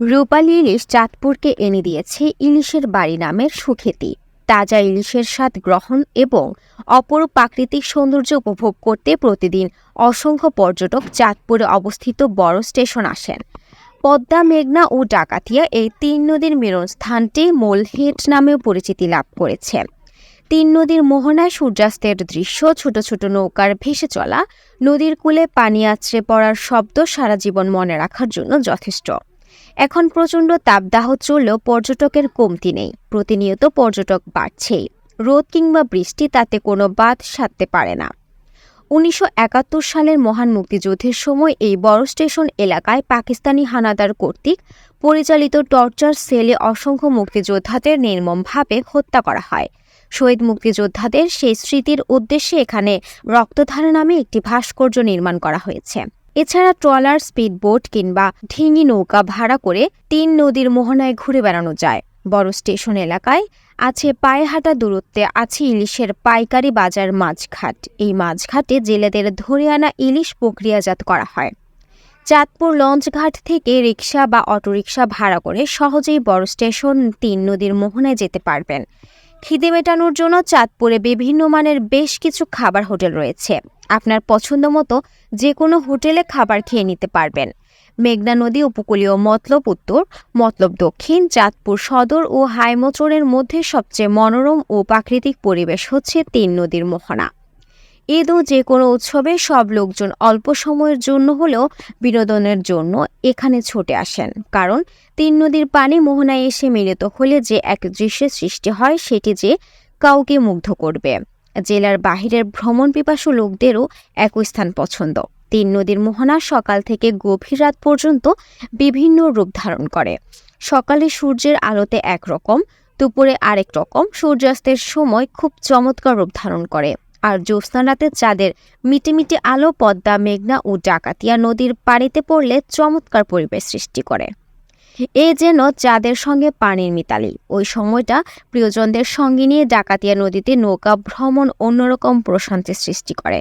রূপালী ইলিশ চাঁদপুরকে এনে দিয়েছে ইলিশের বাড়ি নামের সুখ্যাতি। তাজা ইলিশের স্বাদ গ্রহণ এবং অপরূপ প্রাকৃতিক সৌন্দর্য উপভোগ করতে প্রতিদিন অসংখ্য পর্যটক চাঁদপুরে অবস্থিত বড় স্টেশন আসেন। পদ্মা, মেঘনা ও ডাকাতিয়া এই তিন নদীর মিলন স্থানটি মোলহেট নামেও পরিচিতি লাভ করেছে। তিন নদীর মোহনায় সূর্যাস্তের দৃশ্য, ছোট ছোট নৌকার ভেসে চলা, নদীর কূলে পানি আছড়ে পড়ার শব্দ সারা জীবন মনে রাখার জন্য যথেষ্ট। এখন প্রচণ্ড তাপদাহ চললেও পর্যটকের কমতি নেই। প্রতিনিয়ত পর্যটক বাড়ছেই। রোদ কিংবা বৃষ্টি তাতে কোনো বাদ সারতে পারে না। উনিশশো একাত্তর সালের মহান মুক্তিযুদ্ধের সময় এই বড় স্টেশন এলাকায় পাকিস্তানি হানাদার কর্তৃক পরিচালিত টর্চার সেলে অসংখ্য মুক্তিযোদ্ধাদের নির্মমভাবে হত্যা করা হয়। শহীদ মুক্তিযোদ্ধাদের সেই স্মৃতির উদ্দেশ্যে এখানে রক্তধারা নামে একটি ভাস্কর্য নির্মাণ করা হয়েছে। এছাড়া ট্রলার, স্পিডবোট কিংবা ঢিঙি নৌকা ভাড়া করে তিন নদীর মোহনায় ঘুরে বেড়ানো যায়। বড় স্টেশন এলাকায় আছে পায়ে হাঁটা দূরত্বে আছে ইলিশের পাইকারি বাজার মাছঘাট এই মাছঘাটে জেলেদের ধরে আনা ইলিশ প্রক্রিয়াজাত করা হয়। চাঁদপুর লঞ্চঘাট থেকে রিক্সা বা অটোরিকশা ভাড়া করে সহজেই বড় স্টেশন, তিন নদীর মোহনায় যেতে পারবেন। খিদে মেটানোর জন্য চাঁদপুরে বিভিন্ন মানের বেশ কিছু খাবার হোটেল রয়েছে। আপনার পছন্দ মতো যে কোনো হোটেলে খাবার খেয়ে নিতে পারবেন। মেঘনা নদী উপকূলীয় মতলব উত্তর, মতলব দক্ষিণ, চাঁদপুর সদর ও হাইমচরের মধ্যে সবচেয়ে মনোরম ও প্রাকৃতিক পরিবেশ হচ্ছে তিন নদীর মোহনা। ঈদ ও যে কোনো উৎসবে সব লোকজন অল্প সময়ের জন্য হলেও বিনোদনের জন্য এখানে ছুটে আসেন। কারণ তিন নদীর পানি মোহনায় এসে মিলিত হলে যে এক দৃশ্যের সৃষ্টি হয় সেটি যে কাউকে মুগ্ধ করবে। জেলার বাহিরের ভ্রমণ পিপাসু লোকদেরও একই স্থান পছন্দ। তিন নদীর মোহনা সকাল থেকে গভীর রাত পর্যন্ত বিভিন্ন রূপ ধারণ করে। সকালে সূর্যের আলোতে একরকম দুপুরে আরেক রকম। সূর্যাস্তের সময় খুব চমৎকার রূপ ধারণ করে। আর জ্যোৎস্না রাতে চাঁদের মিটিমিটি আলো পদ্মা, মেঘনা ও ডাকাতিয়া নদীর পানিতে পড়লে চমৎকার পরিবেশ সৃষ্টি করে। এ যেন চাঁদের সঙ্গে পানির মিতালি। ওই সময়টা প্রিয়জনদের সঙ্গে নিয়ে ডাকাতিয়া নদীতে নৌকা ভ্রমণ অন্যরকম প্রশান্তি সৃষ্টি করে।